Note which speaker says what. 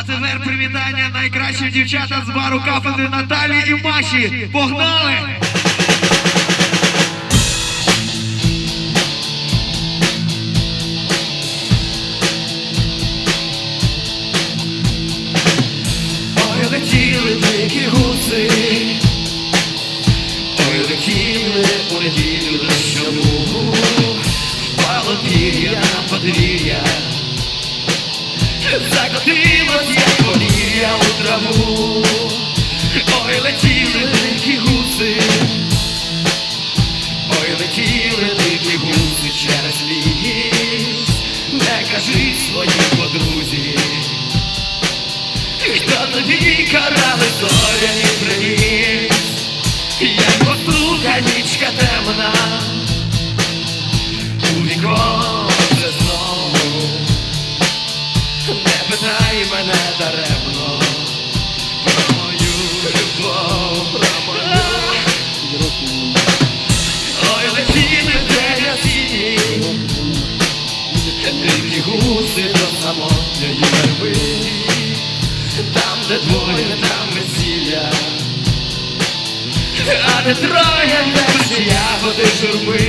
Speaker 1: А тепер привітання найкращим дівчатам з бару кафедри Наталі і Маші. Погнали! Ой, летіли дикі гуси, ой, летіли у неділю дощову, впало пір'я на закотилось, як повір'я у траву, ой, летіли дикі гуси, ой, летіли дикі гуси через ліс, не кажи своїй подрузі. Хто тобі карали зоряний привіт, як постука нічка темна, день гуси до самотньої верби. Там, де двоє, там весілля, а де троє, не всі ягоди журби.